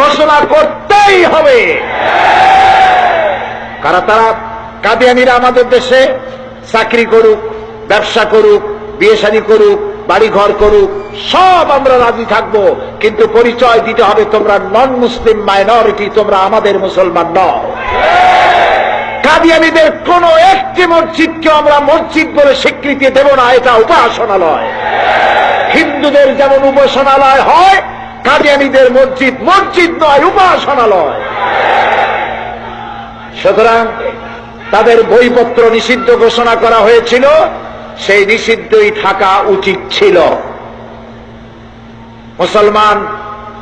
ঘোষণা করতেই হবে। কারা তারা কাদিয়ানিরা আমাদের দেশে চাকরি করুক, ব্যবসা করুক বিয়ে শাদী করুক বাড়ি ঘর করুক, সব আমরা রাজি থাকব। কিন্তু পরিচয় দিতে হবে তোমরা নন মুসলিম মাইনরিটি তোমরা আমাদের মুসলমান নও। কাদিয়ানিদের কোন একটি মসজিদকে আমরা মসজিদ বলে স্বীকৃতি দেব না, এটা উপাসনালয়। হিন্দুদের যেমন উপাসনালয় হয় কাদিয়ানিদের মসজিদ মসজিদ নয়, উপাসনালয়। সুতরাং তাদের বইপত্র নিষিদ্ধ ঘোষণা করা হয়েছিল, সেই নিষিদ্ধই থাকা উচিত ছিল। মুসলমান,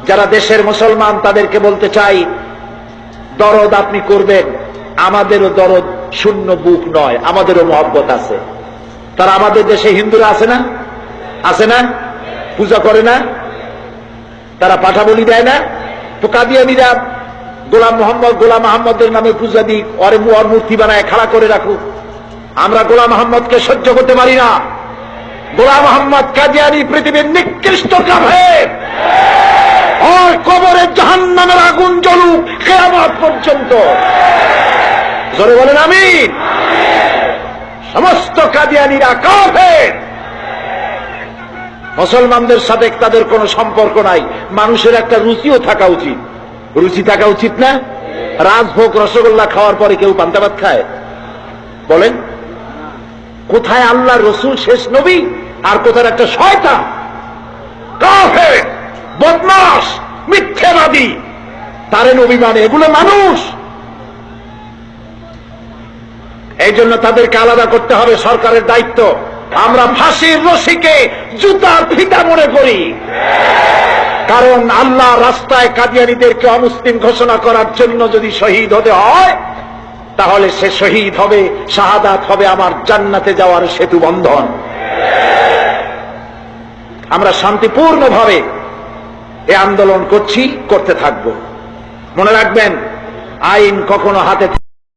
যারা দেশের মুসলমান, তাদেরকে বলতে চাই, দরদ আপনি করবেন, আমাদেরও দরদ শূন্য বুক নয়, আমাদেরও মহব্বত আছে। তারা আমাদের দেশে হিন্দুরা আছে না? আছে না? পূজা করে না? তারা পাঠা বলি দেয় না। তো কাদিয়ানিরা গোলাম মোহাম্মদ, গোলাম আহম্মদের নামে পূজা দিক অরে মুয়ার মূর্তি বানায় খাড়া করে রাখুক। আমরা গোলাম আহম্মদকে সহ্য করতে পারি না। গোলাম আহম্মদ কাদিয়ানি পৃথিবীর নিকৃষ্ট কাফের ওর কবরে জাহান নামের আগুন জ্বলুক কেয়ামত পর্যন্ত। জোরে বলেন আমি সমস্ত কাদিয়ানিরা কাফের। মুসলমানদের সাথে তাদের কোনো সম্পর্ক নাই। মানুষের একটা রুচিও থাকা উচিত। রুচি থাকা উচিত না? রাজভোগ রসগোল্লা খাওয়ার পরে কেউ পান্তাবাদ খায়? বলেন, কোথায় আল্লাহ রসুল শেষ নবী আর কোথায় একটা শয়তা কাফের বদমাস মিথ্যাবাদী। তারে নবী মানে এগুলো মানুষ। এই জন্য তাদেরকে আলাদা করতে হবে সরকারের দায়িত্ব। আমরা ফাঁসির রশিকে জুতার ফিতা মনে করি। কারণ আল্লাহ রাস্তায় কাদিয়ানিদেরকে অমুসলিম ঘোষণা করার জন্য যদি শহীদ হতে হয়, তাহলে সে শহীদ হবে, শাহাদাত হবে আমার জান্নাতে যাওয়ার সেতু বন্ধন। আমরা শান্তিপূর্ণভাবে এ আন্দোলন করছি, করতে থাকব। মনে রাখবেন, আইন কখনো হাতে